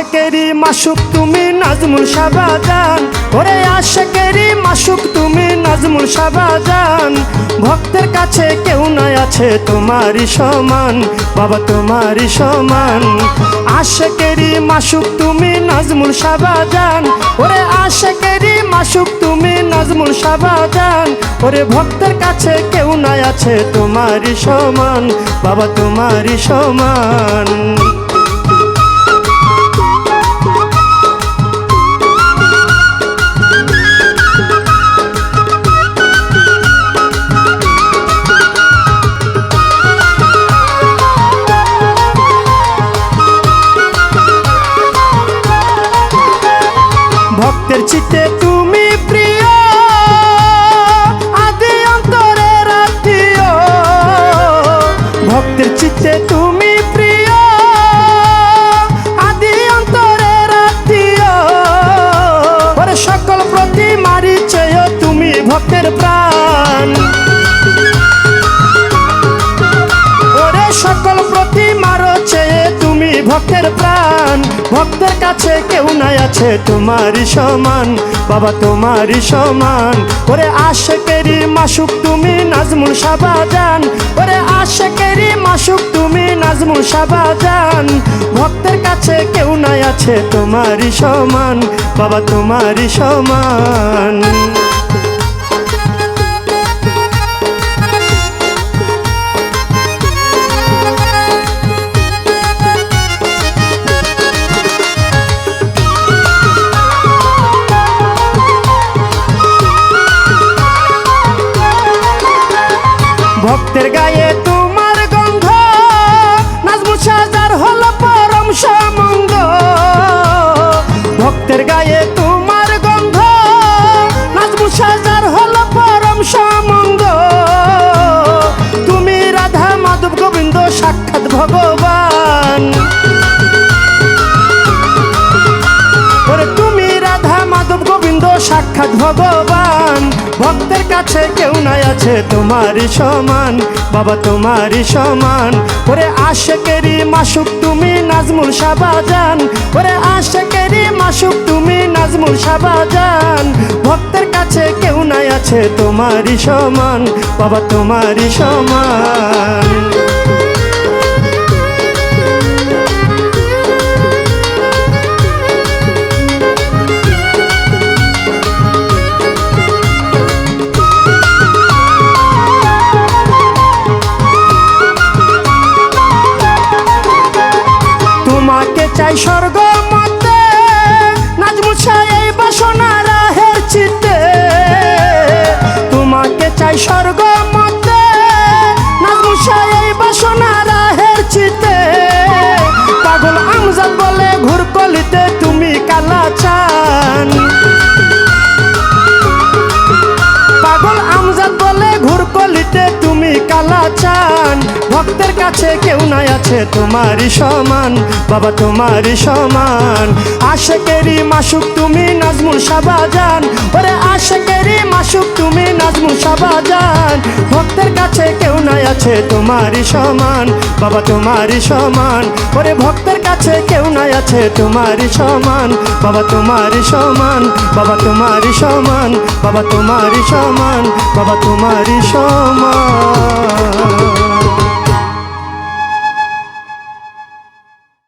মাসুক তুমি নাজমুল সাবাজান ওরে আশেকেরই মাসুক তুমি নাজমুল সাবাজান ভক্তের কাছে কেউ নাই আছে তোমারই সমান, বাবা তোমারই সমান। আশেকেরই মাসুক তুমি নাজমুল সাবাজান ওরে আশেকেরই মাসুক তুমি নাজমুল সাবাজান ওরে ভক্তের কাছে কেউ নাই আছে তোমারই সমান, বাবা তোমারই সমান। ভক্তের প্রাণ, ভক্তের কাছে কেউ নাই আছে তোমারই সমান। বাবা, তোমারই সমান। ওরে আশেকেরই মাসুক তুমি নাজমুল সাবাজান ওরে আশেকেরই মাসুক তুমি নাজমুল সাবাজান ভক্তের কাছে কেউ নাই আছে তোমারই সমান। বাবা, তোমারই সমান। ভগবান। তুমি রাধা মাধব গোবিন্দ সাক্ষাৎ ভগবান। ভক্তের কাছে কেউ নাই আছে তোমারই সমান, বাবা তোমারই সমান। ওরে আশেকেরই মাসুক তুমি নাজমুল সাবাজান ওরে আশেকেরই মাসুক তুমি নাজমুল সাবাজান ভক্তের কাছে কেউ নাই আছে তোমারই সমান, বাবা তোমারই সমান। চাই ভক্তের কাছে কেউ নাই আছে তোমারই সমান, বাবা তোমারই সমান। আশেকেরই মাসুক তুমি নাজমুল সাবাজান ওরে আশেকেরই মাসুক তুমি নাজমুল সাবাজান ভক্তের কাছে কেউ নাই আছে তোমারই সমান, বাবা তোমারই সমান। ওরে ভক্তের কাছে কেউ নাই আছে তোমারই সমান, বাবা তোমারই সমান, বাবা তোমারই সমান, বাবা তোমারই সমান, বাবা তোমারই সমান।